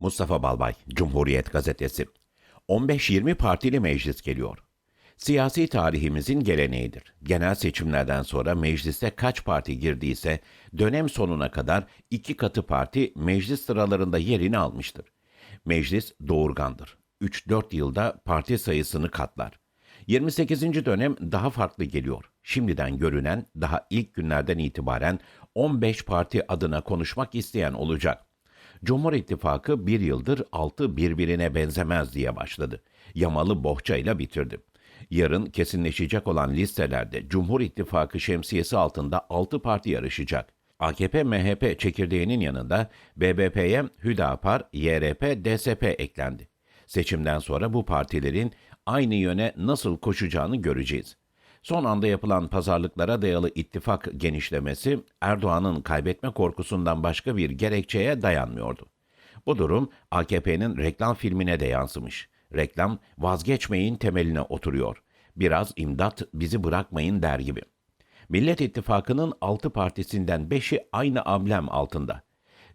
Mustafa Balbay, Cumhuriyet Gazetesi. 15-20 partili meclis geliyor. Siyasi tarihimizin geleneğidir. Genel seçimlerden sonra meclise kaç parti girdiyse dönem sonuna kadar iki katı parti meclis sıralarında yerini almıştır. Meclis doğurgandır. 3-4 yılda parti sayısını katlar. 28. dönem daha farklı geliyor. Şimdiden görünen daha ilk günlerden itibaren 15 parti adına konuşmak isteyen olacak. Cumhur İttifakı bir yıldır altı birbirine benzemez diye başladı. Yamalı bohçayla bitirdi. Yarın kesinleşecek olan listelerde Cumhur İttifakı şemsiyesi altında 6 parti yarışacak. AKP MHP çekirdeğinin yanında BBP'ye Hüdapar, YRP, DSP eklendi. Seçimden sonra bu partilerin aynı yöne nasıl koşacağını göreceğiz. Son anda yapılan pazarlıklara dayalı ittifak genişlemesi Erdoğan'ın kaybetme korkusundan başka bir gerekçeye dayanmıyordu. Bu durum AKP'nin reklam filmine de yansımış. Reklam vazgeçmeyin temeline oturuyor. Biraz imdat bizi bırakmayın der gibi. Millet İttifakı'nın 6 partisinden 5'i aynı amblem altında.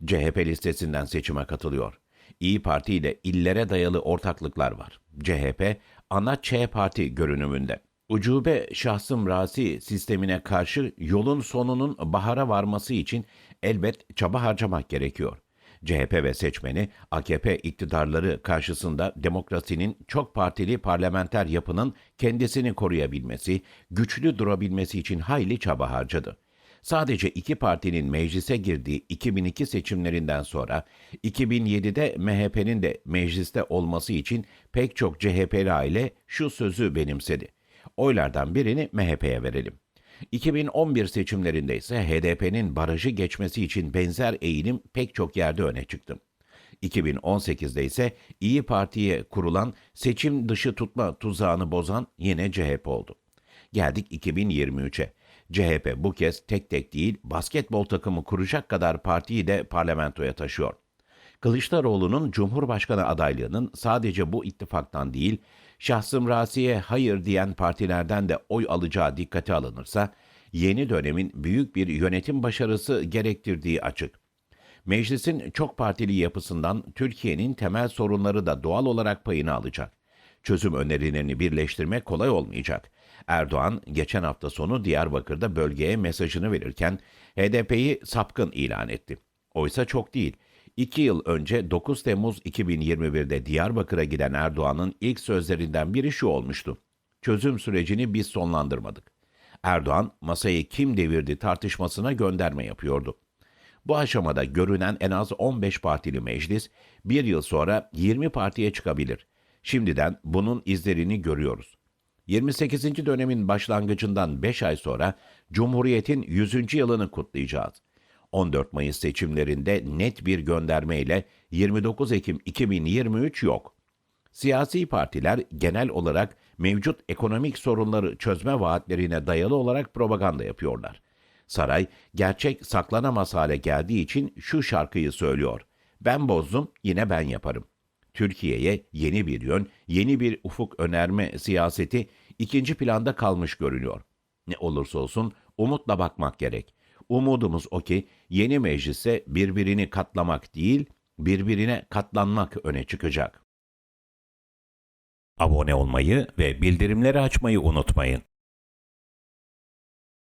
CHP listesinden seçime katılıyor. İyi Parti ile illere dayalı ortaklıklar var. CHP ana Ç parti görünümünde. Ucube şahsım rasi sistemine karşı yolun sonunun bahara varması için elbet çaba harcamak gerekiyor. CHP ve seçmeni AKP iktidarları karşısında demokrasinin çok partili parlamenter yapının kendisini koruyabilmesi, güçlü durabilmesi için hayli çaba harcadı. Sadece iki partinin meclise girdiği 2002 seçimlerinden sonra 2007'de MHP'nin de mecliste olması için pek çok CHP'li aile şu sözü benimsedi. Oylardan birini MHP'ye verelim. 2011 seçimlerinde ise HDP'nin barajı geçmesi için benzer eğilim pek çok yerde öne çıktı. 2018'de ise İyi Parti'ye kurulan seçim dışı tutma tuzağını bozan yine CHP oldu. Geldik 2023'e. CHP bu kez tek tek değil basketbol takımı kuracak kadar partiyi de parlamentoya taşıyor. Kılıçdaroğlu'nun Cumhurbaşkanı adaylığının sadece bu ittifaktan değil, şahsım rasiye hayır diyen partilerden de oy alacağı dikkate alınırsa, yeni dönemin büyük bir yönetim başarısı gerektirdiği açık. Meclisin çok partili yapısından Türkiye'nin temel sorunları da doğal olarak payını alacak. Çözüm önerilerini birleştirmek kolay olmayacak. Erdoğan geçen hafta sonu Diyarbakır'da bölgeye mesajını verirken HDP'yi sapkın ilan etti. Oysa çok değil. İki yıl önce 9 Temmuz 2021'de Diyarbakır'a giden Erdoğan'ın ilk sözlerinden biri şu olmuştu. Çözüm sürecini biz sonlandırmadık. Erdoğan masayı kim devirdi tartışmasına gönderme yapıyordu. Bu aşamada görünen en az 15 partili meclis bir yıl sonra 20 partiye çıkabilir. Şimdiden bunun izlerini görüyoruz. 28. dönemin başlangıcından 5 ay sonra Cumhuriyet'in 100. yılını kutlayacağız. 14 Mayıs seçimlerinde net bir göndermeyle 29 Ekim 2023 yok. Siyasi partiler genel olarak mevcut ekonomik sorunları çözme vaatlerine dayalı olarak propaganda yapıyorlar. Saray gerçek saklanamaz hale geldiği için şu şarkıyı söylüyor. Ben bozdum, yine ben yaparım. Türkiye'ye yeni bir yön, yeni bir ufuk önerme siyaseti ikinci planda kalmış görünüyor. Ne olursa olsun umutla bakmak gerek. Umudumuz o ki yeni meclise birbirini katlamak değil, birbirine katlanmak öne çıkacak. Abone olmayı ve bildirimleri açmayı unutmayın.